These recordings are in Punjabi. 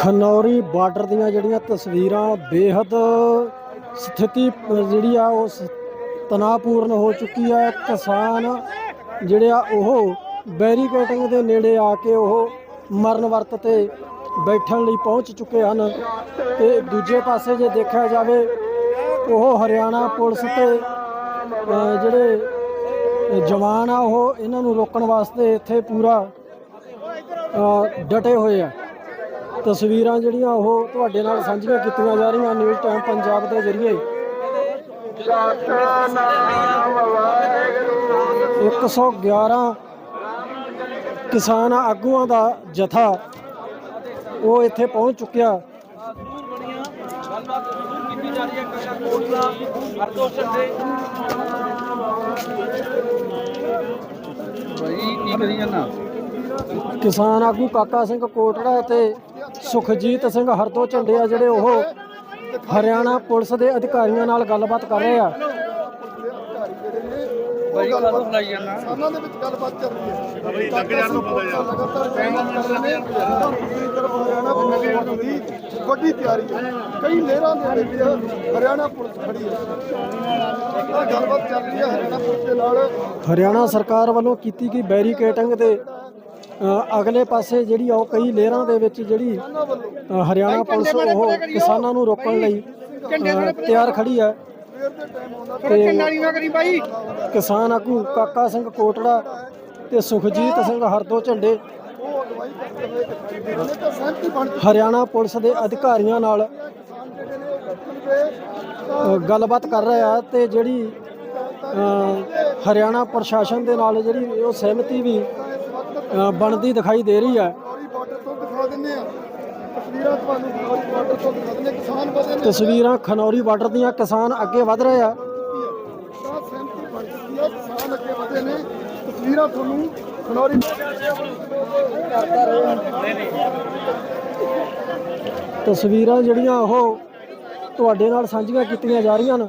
ਖਨੌਰੀ ਬਾਰਡਰ ਦੀਆਂ ਜਿਹੜੀਆਂ ਤਸਵੀਰਾਂ ਬੇਹੱਦ ਸਥਿਤੀ ਜਿਹੜੀ ਆ ਉਹ ਸ- ਤਣਾਅਪੂਰਨ ਹੋ ਚੁੱਕੀ ਹੈ ਕਿਸਾਨ ਜਿਹੜੇ ਆ, ਉਹ ਬੈਰੀਕੇਟਿੰਗ ਦੇ ਨੇੜੇ ਆ ਕੇ ਉਹ ਮਰਨ ਵਰਤ ਤੇ ਬੈਠਣ ਲਈ ਪਹੁੰਚ ਚੁੱਕੇ ਹਨ। ਤੇ ਦੂਜੇ ਪਾਸੇ ਜੇ ਦੇਖਿਆ ਜਾਵੇ, ਉਹ ਹਰਿਆਣਾ ਪੁਲਿਸ ਤੇ ਜਿਹੜੇ ਜਵਾਨ ਆ, ਉਹ ਇਹਨਾਂ ਨੂੰ ਰੋਕਣ ਵਾਸਤੇ ਇੱਥੇ ਪੂਰਾ ਡਟੇ ਹੋਏ ਆ। ਤਸਵੀਰਾਂ ਜਿਹੜੀਆਂ ਉਹ ਤੁਹਾਡੇ ਨਾਲ ਸਾਂਝੀਆਂ ਕੀਤੀਆਂ ਜਾ ਰਹੀਆਂ ਨਿਊਜ਼ ਟਾਈਮ ਪੰਜਾਬ ਦੇ ਜ਼ਰੀਏ। 111 ਕਿਸਾਨ ਆਗੂਆਂ ਦਾ ਜਥਾ ਉਹ ਇੱਥੇ ਪਹੁੰਚ ਚੁੱਕਿਆ। ਭਾਈ ਕੀ ਕਰੀ ਜਾਨਾ? ਕਿਸਾਨ ਆਗੂ ਕਾਕਾ ਸਿੰਘ ਕੋਟੜਾ ਤੇ ਸੁਖਜੀਤ ਸਿੰਘ ਹਰਦੋ ਝੰਡੇ ਆ ਜਿਹੜੇ ਉਹ ਹਰਿਆਣਾ ਪੁਲਿਸ ਦੇ ਅਧਿਕਾਰੀਆਂ ਨਾਲ ਗੱਲਬਾਤ ਕਰ ਰਹੇ ਆ। ਭਾਈ ਕਾਹਦੋਂ ਫਲਾਈ ਜਾਨਾ ਉਹਨਾਂ ਦੇ ਵਿੱਚ ਗੱਲਬਾਤ ਚੱਲ ਰਹੀ ਹੈ। ਬਈ ਲੱਗ ਜਾਣ ਤੋਂ ਪਤਾ ਯਾਰ। ਲਗਾਤਾਰ ਕੰਮ ਕਰ ਰਹੇ ਨੇ ਦੂਸਰੀ ਤਰਫ ਹਰਿਆਣਾ ਪੁਲਿਸ ਦੀ ਵੱਡੀ ਤਿਆਰੀ ਹੈ। ਕਈ ਲਹਿਰਾਂ ਦੇ ਵਿੱਚ ਹਰਿਆਣਾ ਪੁਲਿਸ ਖੜੀ ਹੈ। ਤਾਂ ਗੱਲਬਾਤ ਚੱਲ ਰਹੀ ਹੈ ਹਰਿਆਣਾ ਪੁਲਿਸ ਦੇ ਨਾਲ। ਹਰਿਆਣਾ ਸਰਕਾਰ ਵੱਲੋਂ ਕੀਤੀ ਗਈ ਬੈਰੀਕੇਟਿੰਗ ਦੇ ਅਗਲੇ ਪਾਸੇ ਜਿਹੜੀ ਉਹ ਕਈ ਲੇਅਰਾਂ ਦੇ ਵਿੱਚ ਜਿਹੜੀ ਹਰਿਆਣਾ ਪੁਲਿਸ ਉਹ ਕਿਸਾਨਾਂ ਨੂੰ ਰੋਕਣ ਲਈ ਤਿਆਰ ਖੜੀ ਹੈ ਤੇ ਕਿਸਾਨ ਆਗੂ ਕਾਕਾ ਸਿੰਘ ਕੋਟੜਾ ਤੇ ਸੁਖਜੀਤ ਸਿੰਘ ਹਰਦੋ ਝੰਡੇ। ਹਰਿਆਣਾ ਪੁਲਿਸ ਦੇ ਅਧਿਕਾਰੀਆਂ ਨਾਲ ਗੱਲਬਾਤ ਕਰ ਰਹੇ ਆ ਤੇ ਜਿਹੜੀ ਹਰਿਆਣਾ ਪ੍ਰਸ਼ਾਸਨ ਦੇ ਨਾਲ ਜਿਹੜੀ ਉਹ ਸਹਿਮਤੀ ਵੀ ਬਣਦੀ ਦਿਖਾਈ ਦੇ ਰਹੀ ਹੈ। ਤਸਵੀਰਾਂ ਖਨੌਰੀ ਬਾਰਡਰ ਦੀਆਂ ਕਿਸਾਨ ਅੱਗੇ ਵਧ ਰਹੇ ਆ। ਕਿਸਾਨ ਅੱਗੇ ਵਧੇ ਨੇ। ਤਸਵੀਰਾਂ ਤੁਹਾਨੂੰ ਖਨੌਰੀ ਤਸਵੀਰਾਂ ਜਿਹੜੀਆਂ ਉਹ ਤੁਹਾਡੇ ਨਾਲ ਸਾਂਝੀਆਂ ਕੀਤੀਆਂ ਜਾ ਰਹੀਆਂ ਨੇ।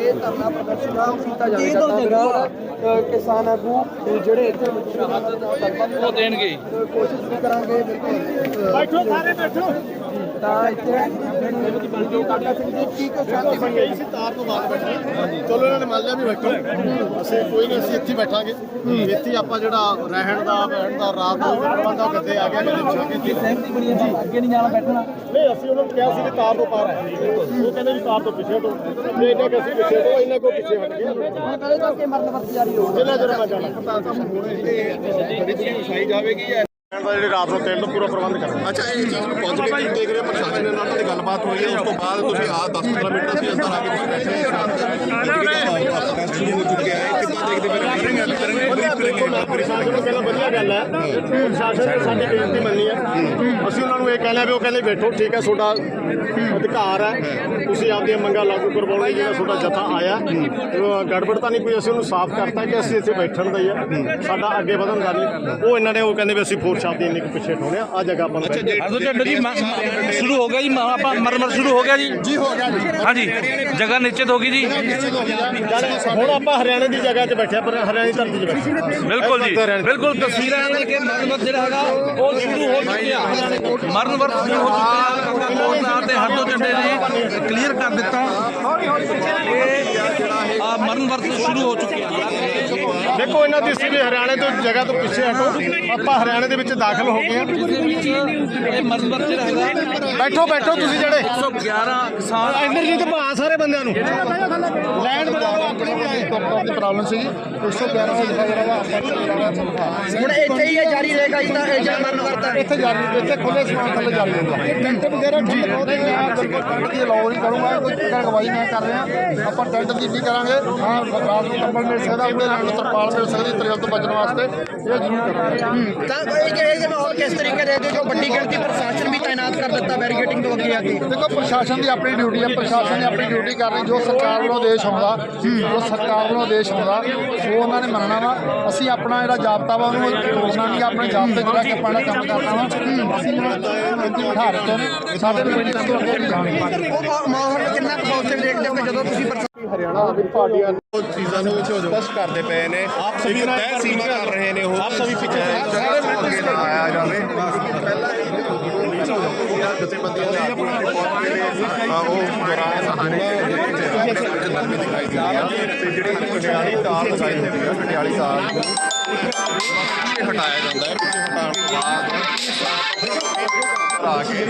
ਇਹ ਧਰਨਾ ਪ੍ਰਦਰਸ਼ਨ ਕੀਤਾ ਜਾਵੇਗਾ ਕਿਸਾਨ ਆਗੂ ਜਿਹੜੇ ਇੱਥੇ ਉਹ ਦੇਣਗੇ। ਕੋਸ਼ਿਸ਼ ਵੀ ਕਰਾਂਗੇ ਬੈਠੋ ਸਾਰੇ ਬੈਠੋ। ਤਾਂ ਇੱਥੇ ਜੋ ਕਾਕਾ ਸਿੰਘ ਜੀ ਕੀ ਕੋ ਸ਼ਾਂਤੀ ਬਣੀ ਹੈ? ਅਸੀਂ ਤਾਰ ਤੋਂ ਬਾਹਰ ਬੈਠੇ ਚਲੋ ਇਹਨਾਂ ਨੇ ਮੰਨ ਲਿਆ ਵੀ ਬੈਠੋ। ਅਸੀਂ ਕੋਈ ਨਹੀਂ ਅਸੀਂ ਇੱਥੇ ਹੀ ਬੈਠਾਂਗੇ। ਇੱਥੇ ਹੀ ਆਪਾਂ ਜਿਹੜਾ ਰਹਿਣ ਦਾ ਬੈਠਣ ਦਾ ਰਾਤ ਦਾ ਪ੍ਰਬੰਧ ਆ ਕਿੱਥੇ ਆ ਗਿਆ ਕਿਤੇ ਪੁੱਛਾਂਗੇ ਜੀ ਸਹਿਮਤੀ ਬਣੀ ਹੈ ਤਾਂ ਅੱਗੇ ਨਹੀਂ ਜਾਣਾ ਬੈਠਣਾ। ਨਹੀਂ ਅਸੀਂ ਉਹਨਾਂ ਨੂੰ ਕਿਹਾ ਸੀ ਕਿ ਤਾਰ ਤੋਂ ਪਾਰ ਹੈ ਉਹ ਕਹਿੰਦੇ ਵੀ ਤਾਰ ਤੋਂ ਪਿੱਛੇ ਤੋਂ ਇਹਨਾਂ ਕਿ ਅਸੀਂ ਪਿੱਛੇ ਤੋਂ ਇਹਨਾਂ ਕੋ ਪਿੱਛੇ ਹਟ ਗਏ। ਕਦੇ ਤੱਕ ਇਹ ਮਰਨ ਵਰਤ ਜਾਰੀ ਹੋਊਗਾ ਜਿੰਨਾ ਚਿਰ ਮੈਂ ਜਾਣਾ। ਬੜੀ ਤਰੀਕ ਵਿਛਾਈ ਜਾਵੇਗੀ। ਦਾ ਜਿਹੜੇ ਰਾਤ ਨੂੰ ਤੇਲ ਦਾ ਪੂਰਾ ਪ੍ਰਬੰਧ ਕਰਨਾ ਅੱਛਾ ਇਹ ਚੀਜ਼ ਨੂੰ ਪਹੁੰਚ ਕੇ ਕੀ ਦੇਖ ਰਹੇ ਪ੍ਰਸ਼ਾਸਨ ਦੇ ਨਾਲ ਤੁਹਾਡੀ ਗੱਲਬਾਤ ਹੋਈ ਹੈ ਉਸ ਤੋਂ ਬਾਅਦ ਤੁਸੀਂ ਆ 10-15 ਮਿੰਟ ਅਸੀਂ ਅੰਦਰ ਆ ਕੇ ਤੁਸੀਂ ਬੈਠੇ ਹਾਂ ਸ਼ੁਰੂ ਹੋ ਚੁੱਕਿਆ ਹੈ ਕਿੱਦਾਂ ਦੇਖਦੇ ਕਹਿੰਦਾ ਵਧੀਆ ਗੱਲ ਹੈ। ਪ੍ਰਸ਼ਾਸਨ ਨੇ ਸਾਡੀ ਬੇਨਤੀ ਮੰਨੀ ਹੈ। ਅਸੀਂ ਉਹਨਾਂ ਨੂੰ ਇਹ ਕਹਿੰਦੇ ਵੀ ਉਹ ਕਹਿੰਦੇ ਬੈਠੋ ਠੀਕ ਹੈ ਤੁਹਾਡਾ ਅਧਿਕਾਰ ਹੈ। ਤੁਸੀਂ ਆਪਦੀਆਂ ਮੰਗਾਂ ਲਾਗੂ ਕਰਵਾਉਣੀ ਜਿਹੜਾ ਤੁਹਾਡਾ ਜਥਾ ਆਇਆ। ਉਹ ਗੜਬੜ ਤਾਂ ਨਹੀਂ ਕੋਈ ਅਸੀਂ ਉਹਨੂੰ ਸਾਫ਼ ਕਰਤਾ ਕਿ ਅਸੀਂ ਇੱਥੇ ਬੈਠਣ ਦਾ ਹੀ ਆ ਸਾਡਾ ਅੱਗੇ ਵਧਣ ਦਾ ਨਹੀਂ। ਉਹ ਇਹਨਾਂ ਨੇ ਉਹ ਕਹਿੰਦੇ ਵੀ ਅਸੀਂ ਫੋਰਸ ਆਪਦੀ ਇੰਨੀ ਪਿੱਛੇ ਠਾਉਣੇ ਆ। ਜਗ੍ਹਾ ਆਪਾਂ ਨੂੰ ਜੀ ਮ- ਮ- ਸ਼ੁਰੂ ਹੋ ਗਿਆ ਜੀ ਮ- ਆਪਾਂ ਮਰਮਰ ਸ਼ੁਰੂ ਹੋ ਗਿਆ ਜੀ? ਜੀ ਹੋ ਗਿਆ ਜੀ। ਹਾਂਜੀ ਜਗ੍ਹਾ ਨਿਸ਼ਚਿਤ ਹੋ ਗਈ ਜੀ? ਹੁਣ ਆਪਾਂ ਹਰਿਆਣੇ ਦੀ ਜਗ੍ਹਾ ਤੇ ਬੈਠੇ ਆ, ਪਰ ਹਰਿਆਣੇ ਦੀ ਧਰਤੀ 'ਚ ਬੈਠੇ ਬਿਲਕੁਲ। ਜੀ ਬਿਲਕੁਲ ਤਸਵੀਰਾਂ ਨੇ ਕਿ ਮਰਨ ਵਰਤ ਜਿਹੜਾ ਹੈਗਾ ਉਹ ਸ਼ੁਰੂ ਹੋ ਚੁੱਕਿਆ। ਮਰਨ ਵਰਤ ਸ਼ੁਰੂ ਹੋ ਚੁੱਕਿਆ। ਕਾਕਾ ਕੋਟਲਾ ਤੇ ਹਰਦੋ ਝੰਡੇ ਨੇ ਕਲੀਅਰ ਕਰ ਦਿੱਤਾ। ਆ ਮਰਨ ਵਰਤ ਸ਼ੁਰੂ ਹੋ ਚੁੱਕਿਆ। ਦੇਖੋ ਇਹਨਾਂ ਦੀ ਸੀ ਵੀ ਹਰਿਆਣੇ ਤੋਂ ਜਗ੍ਹਾ ਤੋਂ ਪਿੱਛੇ ਹਟੋ ਆਪਾਂ ਹਰਿਆਣੇ ਦੇ ਵਿੱਚ ਦਾਖਲ ਹੋ ਗਏ ਆ। ਜਿਹਦੇ ਵਿੱਚ ਇਹ ਮਰਨ ਵਰਤ ਜਿਹੜਾ ਹੈਗਾ। ਬੈਠੋ ਬੈਠੋ ਤੁਸੀਂ ਜਿਹੜੇ। 111 ਕਿਸਾਨ ਇੰਦਰਜੀਤ ਭਾ ਸਾਰੇ ਬੰਦਿਆਂ ਨੂੰ। ਲੈਣ ਬਣਾਓ ਆਪਣੀ ਤੋਂ ਆਪਾਂ ਦੀ ਪ੍ਰੋਬਲਮ ਸੀਗੀ। 111 ਦਾ ਦਿਖਾ ਰਿਹਾ ਵਾ ਆਪਾਂ ਚਲਾਣਾ ਚਾਹੁੰਦਾ ਹੁਣ ਇੱਥੇ ਹੀ ਇਹ ਜਾਰੀ ਰਹੇਗਾ ਜੀ ਤਾਂ ਇਹ ਜਨਮਨ ਵਰਤਾ ਇੱਥੇ ਜਾਰੀ ਇੱਥੇ ਖੁੱਲੇ ਸਮਾਨ ਥੱਲੇ ਜਾਰੀ ਰਹਿੰਦਾ ਟੈਂਟ ਵਗੈਰਾ ਠੀਕ ਹੋਦੇ ਨੇ ਆ ਬਿਲਕੁਲ ਟੈਂਟ ਦੀ ਲਾਉ ਨਹੀਂ ਕਰੂੰਗਾ ਕੋਈ ਟਿਕਟ ਗਵਾਈ ਮੈਂ ਕਰ ਰਿਹਾ। ਆਪਾਂ ਟੈਂਟ ਦੀ ਨਹੀਂ ਕਰਾਂਗੇ? ਹਾਂ ਰਾਤ ਨੂੰ ਕੰਬਲ ਮਿਲ ਸਕਦਾ ਉਹਦੇ ਨਾਲ ਤਰਪਾਲ ਮਿਲ ਸਕਦੀ ਤਰੇਲ ਤੋਂ ਬਚਣ ਵਾਸਤੇ। ਇਹ ਜ਼ਰੂਰ ਕਰਾਂਗੇ। ਤਾਂ ਇਹ ਜਿਹੇ ਜਿਹੇ ਮਾਹੌਲ ਕਿਸ ਤਰੀਕੇ ਦੇ ਜੋ ਵੱਡੀ ਗਿਣਤੀ ਪ੍ਰਸ਼ਾਸਨ ਵੀ ਤਾਇਨਾਤ ਕਰ ਦਿੱਤਾ ਬੈਰੀਕੇਟਿੰਗ ਤੋਂ ਅੱਗੇ ਆ ਕੇ। ਦੇਖੋ ਪ੍ਰਸ਼ਾਸਨ ਦੀ ਆਪਣੀ ਡਿਊਟੀ ਹੈ ਪ੍ਰਸ਼ਾਸਨ ਨੇ ਆਪਣੀ ਡਿਊਟੀ ਕਰਨੀ ਜੋ ਸਰਕਾਰ ਵੱਲੋਂ ਆਦੇਸ਼ ਆਉਂਦਾ ਜੋ ਸਰਕਾਰ ਆਪਣਾ ਦੇਸ਼ ਆਉਂਦਾ ਉਹ ਉਹਨਾਂ ਨੇ ਮੰਨਣਾ ਵਾ। ਅਸੀਂ ਆਪਣਾ ਜਿਹੜਾ ਜਾਬਤਾ ਵਾ, ਉਹਨੂੰ ਰੋਕਣਾ ਨਹੀਂ। ਆਪਣੇ ਜਾਬਤੇ ਜਿਹੜਾ ਕਿ ਆਪਣਾ ਕੰਮ ਕਰਨਾ ਵਾ ਅਸੀਂ ਇੱਥੇ ਬਿਠਾ ਰੱਖੇ ਨੇ ਸਾਡੇ ਕੋਈ ਤੋਂ ਅੱਗੇ ਜਾਣੀ। ਉਹ ਮਾਹੌਲ ਕਿੰਨਾ ਕੁ ਪੋਜ਼ਿਟਿਵ ਦੇਖਦੇ ਹੋ ਕਿ ਜਦੋਂ ਤੁਸੀਂ ਹਰਿਆਣਾ ਆਦਮੀ ਪਾਰਟੀਆਂ ਉਹ ਚੀਜ਼ਾਂ ਨੂੰ ਸਪਸ਼ਟ ਕਰਦੇ ਪਏ ਨੇ ਇੱਕ ਤੈਅ ਸੀਮਾ ਕਰ ਰਹੇ ਨੇ ਉਹ ਆਪ ਸਭੀ ਪਿੱਛੇ ਅੱਗੇ ਨਾ ਆਇਆ ਜਾਵੇ ਪਹਿਲਾਂ ਜਥੇਬੰਦੀਆਂ ਦੇ ਆਗੂ ਇੱਥੇ ਪਹੁੰਚ ਗਏ ਨੇ ਤਾਂ ਉਹ ਦੌਰਾਨ ਨਰਮੀ ਦਿਖਾਈ ਦੇ ਰਹੀ ਆ ਤੇ ਜਿਹੜੀ ਪਟਿਆਲੀ ਤਾਰ ਦੇ ਰਹੀ ਆ ਪਟਿਆਲੀ ਤਾਰ ਨੂੰ ਹਟਾਇਆ ਜਾਂਦਾ ਹੈ ਪਿੱਛੇ ਹਟਾਉਣ ਤੋਂ ਬਾਅਦ ਆ ਕੇ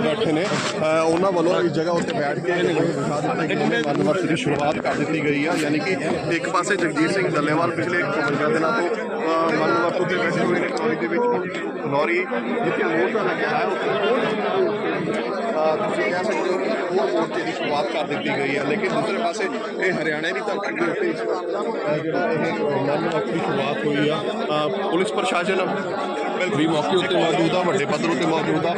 ਬੈਠੇ ਨੇ। ਉਹਨਾਂ ਵੱਲੋਂ ਇਸ ਜਗ੍ਹਾ ਉੱਤੇ ਬੈਠ ਕੇ ਵਿਖਾ ਦਿੱਤੇ ਦੀ ਸ਼ੁਰੂਆਤ ਕਰ ਦਿੱਤੀ ਗਈ ਆ। ਯਾਨੀ ਕਿ ਇੱਕ ਪਾਸੇ ਜਗਜੀਤ ਸਿੰਘ ਡੱਲੇਵਾਲ ਪਿਛਲੇ 52 ਦਿਨਾਂ ਤੋਂ ਅ, ਮਨਵਰਤ ਉੱਤੇ ਬੈਠੇ ਹੋਏ ਨੇ। ਕਾਲਜ ਦੇ ਵਿੱਚ ਨੌਰੀ ਜਿੱਥੇ ਮੋਰਚਾ ਲੱਗਿਆ ਹੈ ਉੱਥੇ ਅ, ਤੁਸੀਂ ਕਹਿ ਸਕਦੇ ਹੋ ਕਿ ਉਹ ਮੋਰਚੇ ਸ਼ੁਰੂਆਤ ਕਰ ਦਿੱਤੀ ਗਈ ਹੈ। ਲੇਕਿਨ ਦੂਸਰੇ ਪਾਸੇ ਇਹ ਹਰਿਆਣੇ ਦੀ ਧਰਤੀ ਦੇ ਉੱਤੇ ਜਿਹੜਾ ਇਹ ਮਨਵਰਤ ਦੀ ਸ਼ੁਰੂਆਤ ਹੋਈ ਆ ਪੁਲਿਸ ਪ੍ਰਸ਼ਾਸਨ ਵੀ ਮੌਕੇ ਉੱਤੇ ਮੌਜੂਦ ਆ ਵੱਡੇ ਪੱਧਰ ਉੱਤੇ ਮੌਜੂਦ ਆ।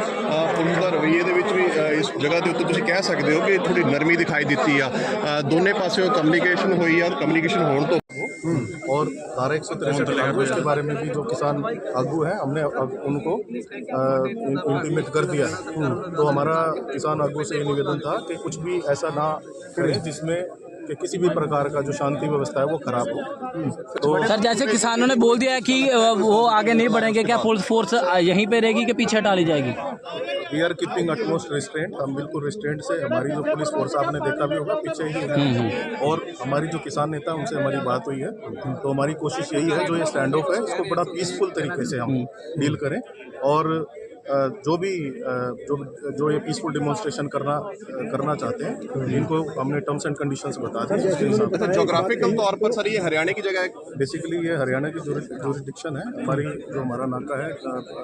ਪੁਲਿਸ ਦਾ ਰਵੱਈਏ ਦੇ ਵਿੱਚ ਵੀ ਇਸ ਜਗ੍ਹਾ ਦੇ ਉੱਤੇ ਤੁਸੀਂ ਕਹਿ ਸਕਦੇ ਹੋ ਕਿ ਥੋੜੀ ਨਰਮੀ ਦਿਖਾਈ ਦਿੱਤੀ ਆ। ਅ, ਦੋਨੇ ਪਾਸਿਓਂ ਕਮਿਊਨੀਕੇਸ਼ਨ ਹੋਈ ਆ। ਕਮਿਊਨੀਕੇਸ਼ਨ ਹੋਣ ਤੋਂ और धारा एक सौ तिरसठ लागू इसके बारे में भी जो किसान आगू हैं, हमने अब उनको इम्प्लीमेंट कर दिया है। तो हमारा किसान आगू से ये निवेदन था कि कुछ भी ऐसा ना करें जिसमें कि किसी भी प्रकार का जो शांति व्यवस्था है वो खराब हो। तो सर जैसे किसानों ने बोल दिया है कि वो आगे नहीं बढ़ेंगे क्या पुलिस फोर्स यहीं पे रहेगी कि पीछे टाली जाएगी? We are keeping utmost restraint हम बिल्कुल रिस्ट्रेंट से हमारी जो पुलिस फोर्स आपने देखा भी होगा पीछे ही है। और हमारी जो किसान नेता है उनसे हमारी बात हुई है। तो हमारी कोशिश यही है जो ये स्टैंड ऑफ़ है इसको बड़ा पीसफुल तरीके से हम डील करें। और जो भी जो जो ये पीसफुल डिमॉन्स्ट्रेशन करना करना चाहते हैं इनको हमने टर्म्स एंड कंडीशंस बता दी उसके जोग्राफिकल तौर पर सर ये हरियाणा की जगह है। बेसिकली ये हरियाणा की जुरिडिक्शन है हमारी जो हमारा नाका है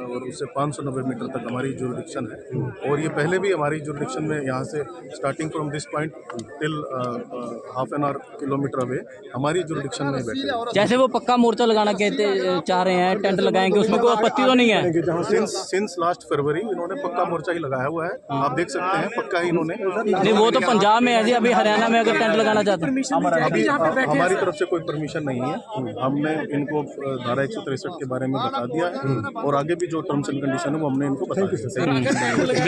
और उससे 590 मीटर तक हमारी जुरिडिक्शन है। और ये पहले भी हमारी जुरिडिक्शन में यहाँ से starting from this point till half an hour kilometer away हमारी जुरिडिक्शन में बैठे जैसे वो पक्का मोर्चा लगाना कहते चाह रहे हैं टेंट लगाएँगे उसमें कोई आपत्ति तो नहीं है? सिंस सिंस लास्ट फरवरी इन्होंने पक्का मोर्चा ही लगाया हुआ है। आप देख सकते हैं पक्का ही इन्होंने। नहीं वो तो पंजाब में है जी अभी हरियाणा में अगर टेंट लगाना चाहते हैं। अभी हमारी तरफ़ से कोई परमिशन नहीं है। हमने इनको धारा एक के बारे में बता दिया है। और आगे भी जो टर्म्स एंड कंडीशन है वो हमने इनको बता दिया बिल्कुल